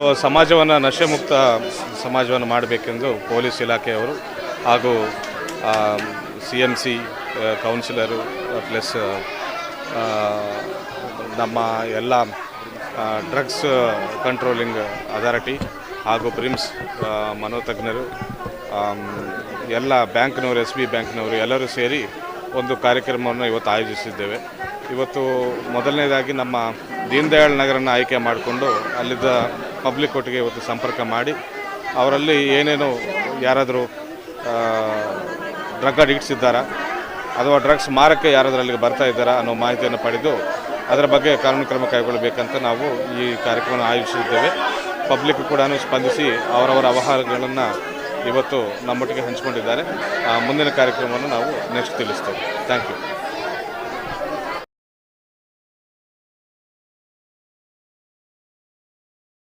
ಸಮಾಜವನ್ನು ನಶೆ ಮುಕ್ತ ಸಮಾಜವನ್ನು ಮಾಡಬೇಕೆಂದು ಪೊಲೀಸ್ ಇಲಾಖೆಯವರು ಹಾಗೂ C M C councillor, plus ನಮ್ಮ ಎಲ್ಲ ಡ್ರಗ್ಸ್ ಕಂಟ್ರೋಲಿಂಗ್ ಅಥಾರಿಟಿ ಹಾಗೂ ಬ್ರಿಮ್ಸ್ ಮನೋತಜ್ಞರು ಎಲ್ಲ ಬ್ಯಾಂಕ್ನವರು, ಎಸ್ ಬಿ ಬ್ಯಾಂಕ್ನವರು ಎಲ್ಲರೂ ಸೇರಿ ಒಂದು ಕಾರ್ಯಕ್ರಮವನ್ನು ಇವತ್ತು ಆಯೋಜಿಸಿದ್ದೇವೆ. ಇವತ್ತು ಮೊದಲನೇದಾಗಿ ನಮ್ಮ ದೀನದಯಾಳ್ ನಗರನ ಆಯ್ಕೆ ಮಾಡಿಕೊಂಡು ಅಲ್ಲಿದ್ದ ಪಬ್ಲಿಕ್ ಒಟ್ಟಿಗೆ ಇವತ್ತು ಸಂಪರ್ಕ ಮಾಡಿ, ಅವರಲ್ಲಿ ಏನೇನು ಯಾರಾದರೂ ಡ್ರಗ್ ಅಡಿಕ್ಟ್ಸ್ ಇದ್ದಾರಾ, ಅಥವಾ ಡ್ರಗ್ಸ್ ಮಾರಕ್ಕೆ ಯಾರಾದರೂ ಅಲ್ಲಿಗೆ ಬರ್ತಾ ಇದ್ದಾರಾ ಅನ್ನೋ ಮಾಹಿತಿಯನ್ನು ಪಡೆದು ಅದರ ಬಗ್ಗೆ ಕಾನೂನು ಕ್ರಮ ಕೈಗೊಳ್ಳಬೇಕಂತ ನಾವು ಈ ಕಾರ್ಯಕ್ರಮವನ್ನು ಆಯೋಜಿಸಿದ್ದೇವೆ. ಪಬ್ಲಿಕ್ ಕೂಡ ಸ್ಪಂದಿಸಿ ಅವರವರ ಅವಹಾರಗಳನ್ನು ಇವತ್ತು ನಮ್ಮೊಟ್ಟಿಗೆ ಹಂಚಿಕೊಂಡಿದ್ದಾರೆ. ಮುಂದಿನ ಕಾರ್ಯಕ್ರಮವನ್ನು ನಾವು ನೆಕ್ಸ್ಟ್ ತಿಳಿಸ್ತೇವೆ. Thank you